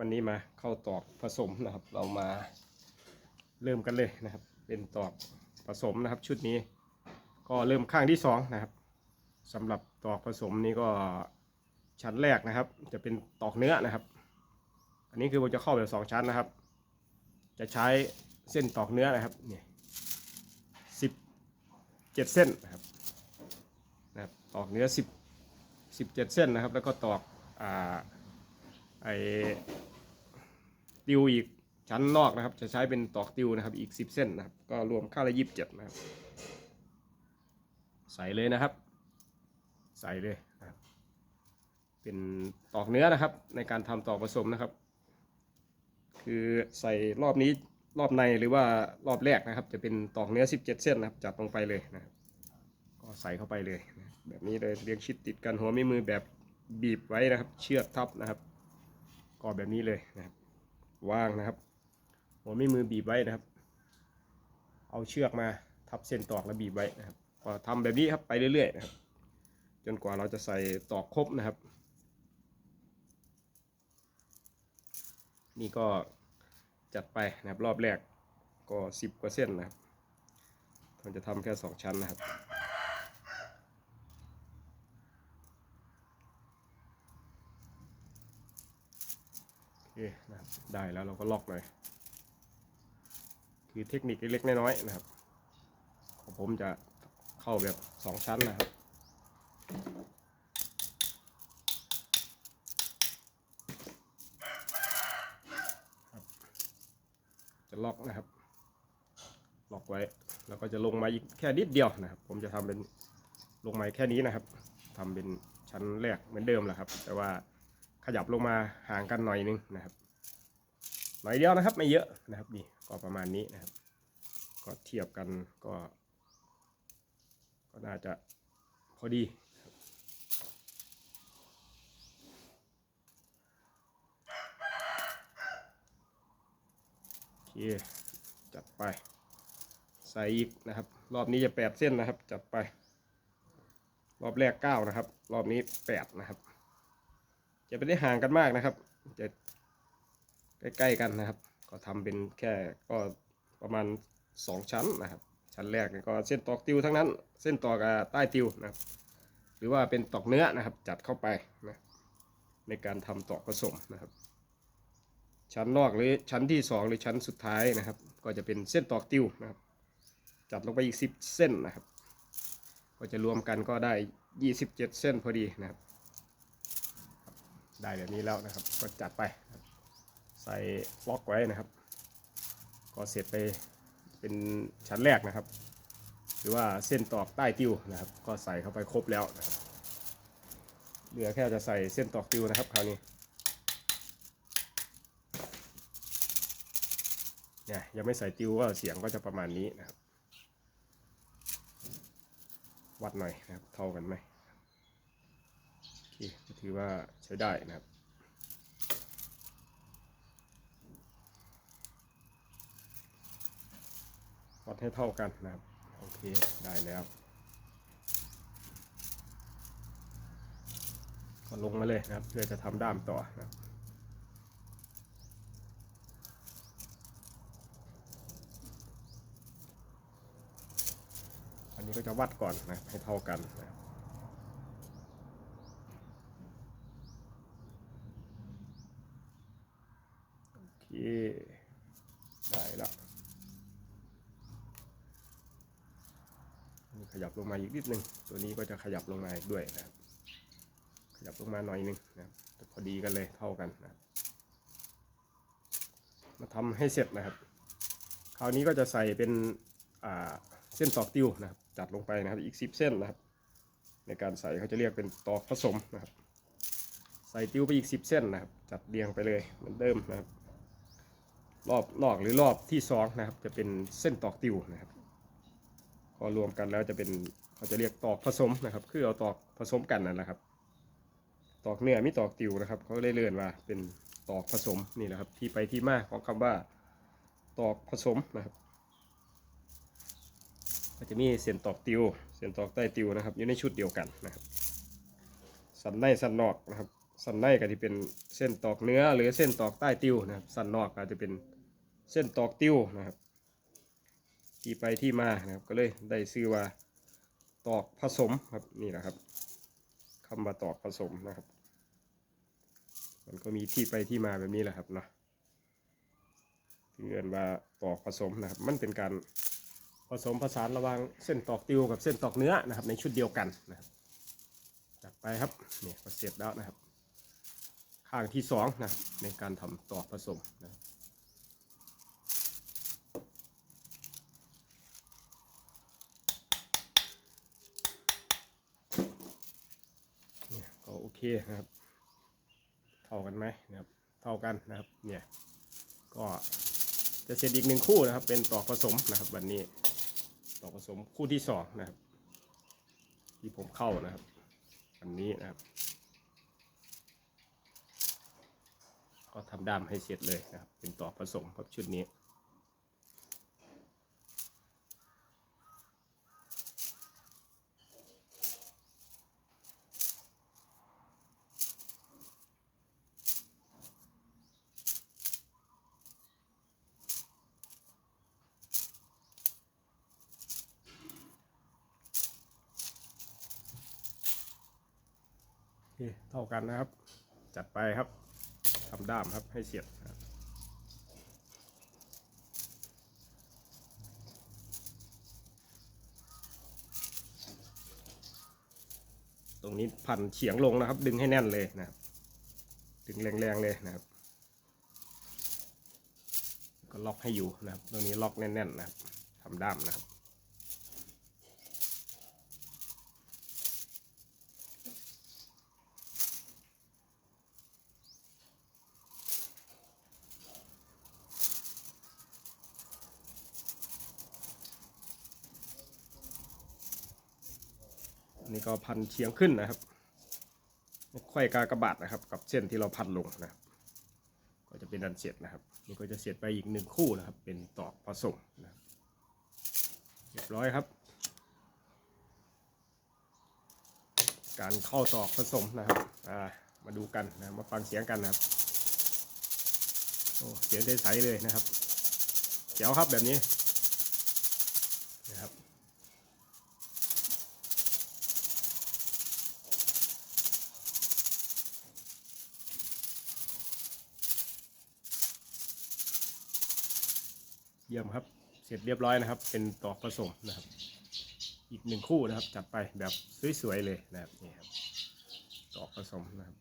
วันนี้มาเข้าตอกผสมนะครับ เรามาเริ่มกันเลยนะครับ เป็นตอกผสมนะครับ ชุดนี้ ก็เริ่มข้างที่สองนะครับสำหรับตอกผสมนี้ก็ชั้นแรกนะครับ จะเป็นตอกเนื้อนะครับ อันนี้คือผมจะเข้าแบบสองชั้นนะครับ จะใช้เส้นตอกเนื้อนะครับนี่สิบเจ็ดเส้นนะครับนะครับตอกเนื้อสิบสิบเจ็ดเส้นนะครับ แล้วก็ตอกอ่าไอ ติวอีกชั้นนอกนะครับ จะใช้เป็นตอกติวนะครับ อีกสิบเส้นนะครับ ก็รวมค่าละยี่สิบเจ็ดนะครับ ใส่เลยนะครับ ใส่เลยนะครับเป็นตอกเนื้อนะครับ ในการทำตอกผสมนะครับ คือใส่รอบนี้รอบในหรือว่ารอบแรกนะครับ จะเป็นตอกเนื้อ 17 เส้นนะครับ จัดลงไปเลยนะครับ ก็ใส่เข้าไปเลยนะแบบนี้เลยเรียงชิดติดกันหัวไม่มือแบบบีบไว้นะครับ เชือกทับนะครับ ก็แบบนี้เลยนะครับ วางนะครับหัวไม่มือบีบไว้นะครับ เอาเชือกมาทับเส้นตอกแล้วบีบไว้นะครับก็ทำแบบนี้ครับไปเรื่อยๆนะครับ จนกว่าเราจะใส่ตอกครบนะครับ นี่ก็จัดไปนะครับรอบแรกก็สิบกว่าเส้นนะครับเราจะทำแค่สองชั้นนะครับ เคนะครับได้แล้วเราก็ล็อกเลย คือเทคนิคเล็กๆน้อยๆนะครับ ของผมจะเข้าแบบสองชั้นนะครับจะล็อกนะครับ ล็อกไว้ แล้วก็จะลงมาอีกแค่นิดเดียวนะครับ ผมจะทำเป็นลงมาแค่นี้นะครับทำเป็นชั้นแรกเหมือนเดิมแหละครับ แต่ว่า ขยับลงมาห่างกันหน่อยนึงนะครับ หน่อยเดียวนะครับไม่เยอะนะครับนี่ก็ประมาณนี้นะครับ ก็เทียบกันก็ ก็น่าจะพอดีโอเคจัดไป ใส่อีกนะครับ รอบนี้จะแปดเส้นนะครับ จัดไป รอบแรกเก้านะครับ รอบนี้แปดนะครับ จะไม่ได้ห่างกันมากนะครับ จะใกล้ๆกันนะครับ ก็ทำเป็นแค่ก็ประมาณสองชั้นนะครับ ชั้นแรกก็เส้นตอกติวทั้งนั้น เส้นตอกใต้ติวนะครับหรือว่าเป็นตอกเนื้อนะครับ จัดเข้าไปนะในการทำตอกผสมนะครับ ชั้นนอกหรือชั้นที่สองหรือชั้นสุดท้ายนะครับ ก็จะเป็นเส้นตอกติวนะครับ จัดลงไปอีกสิบเส้นนะครับ ก็จะรวมกันก็ได้ยี่สิบเจ็ดเส้นพอดีนะครับ ได้แบบนี้แล้วนะครับ ก็จัดไปใส่ล็อกไว้นะครับ ก็เสร็จไปเป็นชั้นแรกนะครับ หรือว่าเส้นตอกใต้ติวนะครับ ก็ใส่เข้าไปครบแล้วนะครับเหลือแค่จะใส่เส้นตอกติวนะครับคราวนี้เนี่ยยังไม่ใส่ติวก็เสียงก็จะประมาณนี้นะครับ วัดหน่อยนะครับ เท่ากันไหม คก็ถือว่าใช้ได้นะครับวัดให้เท่ากันนะครับ โอเคได้แล้วก็ลงมาเลยนะครับ เพื่อจะทำด้ามต่อนะครับอันนี้ก็จะวัดก่อนนะให้เท่ากันนะโอเได้แล้วขยับลงมาอีกนิดนึง ตัวนี้ก็จะขยับลงมาอีกด้วยนะครับ ขยับลงมาหน่อยนึงนะครับจะพอดีกันเลยเท่ากันนะครับมาทำให้เสร็จนะครับ คราวนี้ก็จะใส่เป็นเส้นตอกติวนะครับ จัดลงไปนะครับอีก10เส้นนะครับ ในการใส่เขาจะเรียกเป็นตอกผสมนะครับ ใส่ติวไปอีก10เส้นนะครับ จัดเรียงไปเลยเหมือนเดิมนะครับ รอบนอกหรือรอบที่สองนะครับ จะเป็นเส้นตอกติวนะครับ พอรวมกันแล้วจะเป็นเขาจะเรียกตอกผสมนะครับ คือเอาตอกผสมกันนั่นแหละครับ ตอกเนื้อไม่ตอกติวนะครับ เขาเลยเลื่อนว่าเป็นตอกผสมนี่แหละครับ ที่ไปที่มาของคำว่าตอกผสมนะครับก็จะมีเส้นตอกติว เส้นตอกใต้ติวนะครับ อยู่ในชุดเดียวกันนะครับ สันในสันนอกนะครับ สันในก็จะเป็นเส้นตอกเนื้อหรือเส้นตอกใต้ติวนะครับ สันนอกก็จะเป็น เส้นตอกติ้วนะครับ ที่ไปที่มานะครับ ก็เลยได้ชื่อว่าตอกผสมครับนี่นะครับคำว่าตอกผสมนะครับ มันก็มีที่ไปที่มาแบบนี้แหละครับเนาะถึงเรียนว่าตอกผสมนะครับ มันเป็นการผสมผสานระหว่างเส้นตอกติวกับเส้นตอกเนื้อนะครับ ในชุดเดียวกันนะครับจัดไปครับเนี่ก็เสร็จแล้วนะครับ ข้างที่สองนะครับในการทำตอกผสมนะครับ เคนะครับ เท่ากันไหมนะครับ เท่ากันนะครับ เนี่ย ก็จะเสร็จอีกหนึ่งคู่นะครับ เป็นตอกผสมนะครับ วันนี้ ตอกผสมคู่ที่สองนะครับ ที่ผมเข้านะครับ วันนี้นะครับ ก็ทำด้ามให้เสร็จเลยนะครับ เป็นตอกผสมครับชุดนี้ เท่ากันนะครับ จัดไปครับทำด้ามครับให้เสร็จนะครับตรงนี้พันเฉียงลงนะครับ ดึงให้แน่นเลยนะครับ ดึงแรงๆเลยนะครับ ก็ล็อกให้อยู่นะครับ ตรงนี้ล็อกแน่นๆนะครับทำด้ามนะครับ นนี้ก็พันเฉียงขึ้นนะครับไม่ค่อยกากระบาดนะครับ กับเส้นที่เราพันลงนะครับ ก็จะเป็นอันเสร็จนะครับ นี่ก็จะเสร็จไปอีกหนึ่งคู่นะครับ เป็นตอกผสมนะครับเรียบร้อยครับ การเข้าตอกผสมนะครับอ่ามาดูกันนะมาฟังเสียงกันนะครับโอ้เสียงใสๆเลยนะครับเจ๋วครับแบบนี้ เยี่ยมครับ เสร็จเรียบร้อยนะครับ เป็นตอกผสมนะครับ อีกหนึ่งคู่นะครับ จัดไปแบบสวยๆเลยนะครับนี่ครับตอกผสมนะครับ